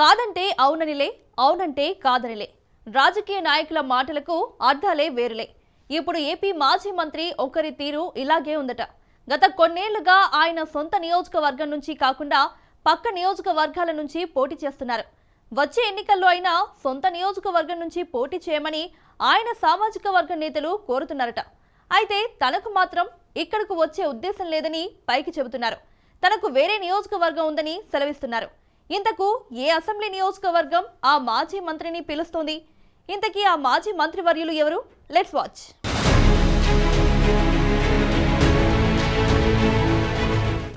కాదంటే అవుననిలే అవునంటే కాదనిలే. రాజకీయ నాయకుల మాటలకు అర్థాలే వేరులే. ఇప్పుడు ఏపీ మాజీ మంత్రి ఒకరి తీరు ఇలాగే ఉందట. గత కొన్నేళ్ళుగా ఆయన సొంత నియోజకవర్గం నుంచి కాకుండా పక్క నియోజకవర్గాల నుంచి పోటీ చేస్తున్నారు. వచ్చే ఎన్నికల్లో అయినా సొంత నియోజకవర్గం నుంచి పోటీ చేయమని ఆయన సామాజిక వర్గ నేతలు కోరుతున్నారట. అయితే తనకు మాత్రం ఇక్కడకు వచ్చే ఉద్దేశం లేదని పైకి చెబుతున్నారు. తనకు వేరే నియోజకవర్గం ఉందని సెలవిస్తున్నారు. ఇంతకు ఏ అసెంబ్లీ నియోజకవర్గం ఆ మాజీ మంత్రిని పిలుస్తోంది? ఇంతకీ ఆ మాజీ మంత్రివర్యులు ఎవరు? లెట్స్ వాచ్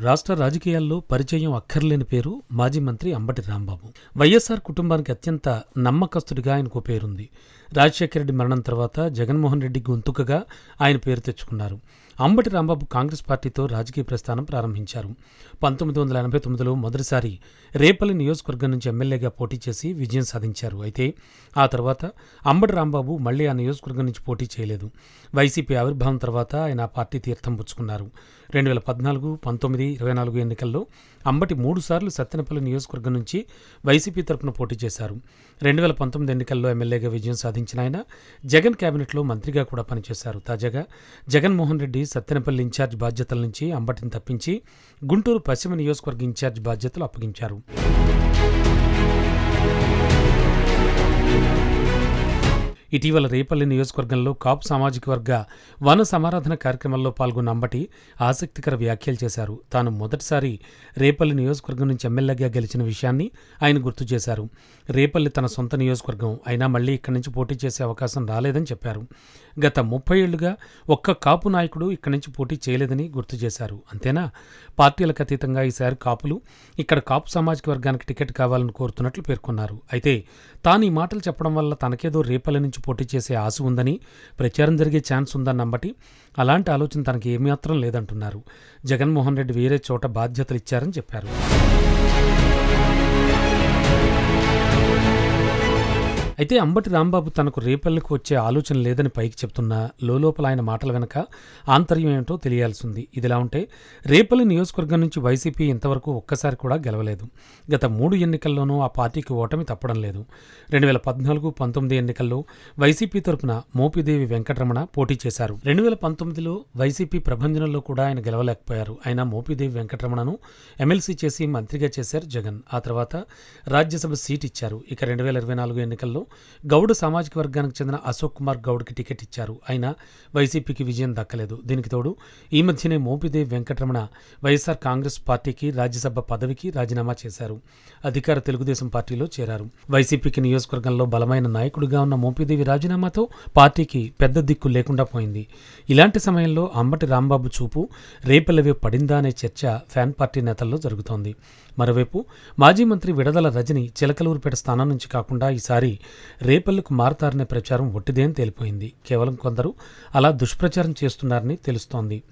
రాష్ట్ర రాజకీయాల్లో పరిచయం అక్కర్లేని పేరు మాజీ మంత్రి అంబటి రాంబాబు. వైఎస్ఆర్ కుటుంబానికి అత్యంత నమ్మకస్తుడిగా ఆయనకు పేరుంది. రాజశేఖర రెడ్డి మరణం తర్వాత జగన్మోహన్ రెడ్డి గొంతుకగా ఆయన పేరు తెచ్చుకున్నారు. అంబటి రాంబాబు కాంగ్రెస్ పార్టీతో రాజకీయ ప్రస్థానం ప్రారంభించారు. పంతొమ్మిది వందల ఎనభై తొమ్మిదిలో మొదటిసారి రేపల్లి నియోజకవర్గం నుంచి ఎమ్మెల్యేగా పోటీ చేసి విజయం సాధించారు. అయితే ఆ తర్వాత అంబటి రాంబాబు మళ్ళీ ఆ నియోజకవర్గం నుంచి పోటీ చేయలేదు. వైసీపీ ఆవిర్భావం తర్వాత ఆయన ఆ పార్టీ తీర్థం పుచ్చుకున్నారు. రెండు వేల పద్నాలుగు పంతొమ్మిది ఇరవై నాలుగు ఎన్నికల్లో అంబటి మూడుసార్లు సత్తెనపల్లి నియోజకవర్గం నుంచి వైసీపీ తరపున పోటీ చేశారు. రెండు వేల పంతొమ్మిది ఎన్నికల్లో ఎమ్మెల్యేగా విజయం సాధించారు. సాధించిన ఆయన జగన్ కేబినెట్లో మంత్రిగా కూడా పనిచేశారు. తాజాగా జగన్మోహన్ రెడ్డి సత్తెనపల్లి ఇన్ఛార్జ్ బాధ్యతల నుంచి అంబటిని తప్పించి గుంటూరు పశ్చిమ నియోజకవర్గ ఇన్ఛార్జ్ బాధ్యతలు అప్పగించారు. ఇటీవల రేపల్లి నియోజకవర్గంలో కాపు సామాజిక వర్గ వన సమారాధన కార్యక్రమంలో పాల్గొన్న అంబటి ఆసక్తికర వ్యాఖ్యలు చేశారు. తాను మొదటిసారి రేపల్లి నియోజకవర్గం నుంచి ఎమ్మెల్యేగా గెలిచిన విషయాన్ని ఆయన గుర్తు చేశారు. రేపల్లి తన సొంత నియోజకవర్గం అయినా మళ్ళీ ఇక్కడి నుంచి పోటీ చేసే అవకాశం రాలేదని చెప్పారు. గత ముప్పై ఏళ్ళుగా ఒక్క కాపు నాయకుడు ఇక్కడి నుంచి పోటీ చేయలేదని గుర్తు చేశారు. అంతేనా? పార్టీలకు అతీతంగా ఈసారి కాపులు ఇక్కడ కాపు సామాజిక వర్గానికి టికెట్ కావాలని కోరుతున్నట్లు పేర్కొన్నారు. అయితే తాను ఈ మాటలు చెప్పడం వల్ల తనకేదో రేపల్లి నుంచి పోటీ చేసే ఆశ ఉందని ప్రచారం జరిగే ఛాన్స్ ఉందని నమ్మటి అలాంటి ఆలోచన తనకి ఏమాత్రం లేదంటున్నారు. జగన్మోహన్ రెడ్డి వేరే చోట బాధ్యతలు ఇచ్చారని చెప్పారు. అయితే అంబటి రాంబాబు తనకు రేపల్లికి వచ్చే ఆలోచన లేదని పైకి చెప్తున్నా లోపల ఆయన మాటల వెనక ఆంతర్యం ఏమిటో తెలియాల్సింది. ఇదిలా ఉంటే రేపల్లి నియోజకవర్గం నుంచి వైసీపీ ఇంతవరకు ఒక్కసారి కూడా గెలవలేదు. గత మూడు ఎన్నికల్లోనూ ఆ పార్టీకి ఓటమి తప్పడం లేదు. రెండు వేల పద్నాలుగు పంతొమ్మిది ఎన్నికల్లో వైసీపీ తరపున మోపిదేవి వెంకటరమణ పోటీ చేశారు. రెండు వేల పంతొమ్మిదిలో వైసీపీ ప్రభంజనంలో కూడా ఆయన గెలవలేకపోయారు. ఆయన మోపిదేవి వెంకటరమణను ఎమ్మెల్సీ చేసి మంత్రిగా చేశారు జగన్. ఆ తర్వాత రాజ్యసభ సీట్ ఇచ్చారు. ఇక రెండు వేల ఇరవై నాలుగు ఎన్నికల్లో గౌడ్ సామాజిక వర్గానికి చెందిన అశోక్ కుమార్ గౌడ్కి టికెట్ ఇచ్చారు. అయినా వైసీపీకి విజయం దక్కలేదు. దీనికి తోడు ఈ మధ్యనే మోపిదేవి వెంకటరమణ వైఎస్ఆర్ కాంగ్రెస్ పార్టీకి రాజ్యసభ పదవికి రాజీనామా చేశారు. అధికార తెలుగుదేశం పార్టీలో చేరారు. వైసీపీకి నియోజకవర్గంలో బలమైన నాయకుడిగా ఉన్న మోపిదేవి రాజీనామాతో పార్టీకి పెద్ద దిక్కు లేకుండా పోయింది. ఇలాంటి సమయంలో అంబటి రాంబాబు చూపు రేపల్లవే పడిందా అనే చర్చ ఫ్యాన్ పార్టీ నేతల్లో జరుగుతోంది. మరోవైపు మాజీ మంత్రి విడదల రజని చిలకలూరుపేట స్థానం నుంచి కాకుండా ఈసారి రేపల్లకు మారతారనే ప్రచారం ఒట్టిదేం తేలిపోయింది. కేవలం కొందరు అలా దుష్ప్రచారం చేస్తున్నారని తెలుస్తోంది.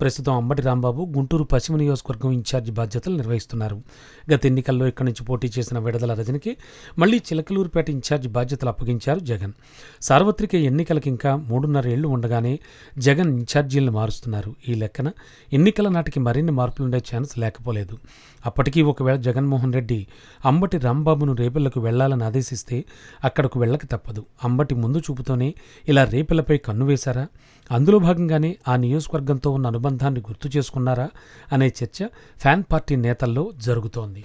ప్రస్తుతం అంబటి రాంబాబు గుంటూరు పశ్చిమ నియోజకవర్గం ఇన్ఛార్జి బాధ్యతలు నిర్వహిస్తున్నారు. గత ఎన్నికల్లో ఇక్కడి నుంచి పోటీ చేసిన విడదల రజనికి మళ్ళీ చిలకలూరుపేట ఇన్ఛార్జి బాధ్యతలు అప్పగించారు జగన్. సార్వత్రిక ఎన్నికలకు ఇంకా మూడున్నర ఏళ్ళు ఉండగానే జగన్ ఇన్ఛార్జీలను మారుస్తున్నారు. ఈ లెక్కన ఎన్నికల నాటికి మరిన్ని మార్పులుండే ఛాన్స్ లేకపోలేదు. అప్పటికీ ఒకవేళ జగన్మోహన్ రెడ్డి అంబటి రాంబాబును రేపెళ్ళకు వెళ్ళాలని ఆదేశిస్తే అక్కడకు వెళ్ళక తప్పదు. అంబటి ముందు చూపుతోనే ఇలా రేపెళ్ళపై కన్ను వేశారా? అందులో భాగంగానే ఆ నియోజకవర్గంతో ఉన్న అనుబంధాన్ని గుర్తు చేసుకున్నారా అనే చర్చ ఫ్యాన్ పార్టీ నేతల్లో జరుగుతోంది.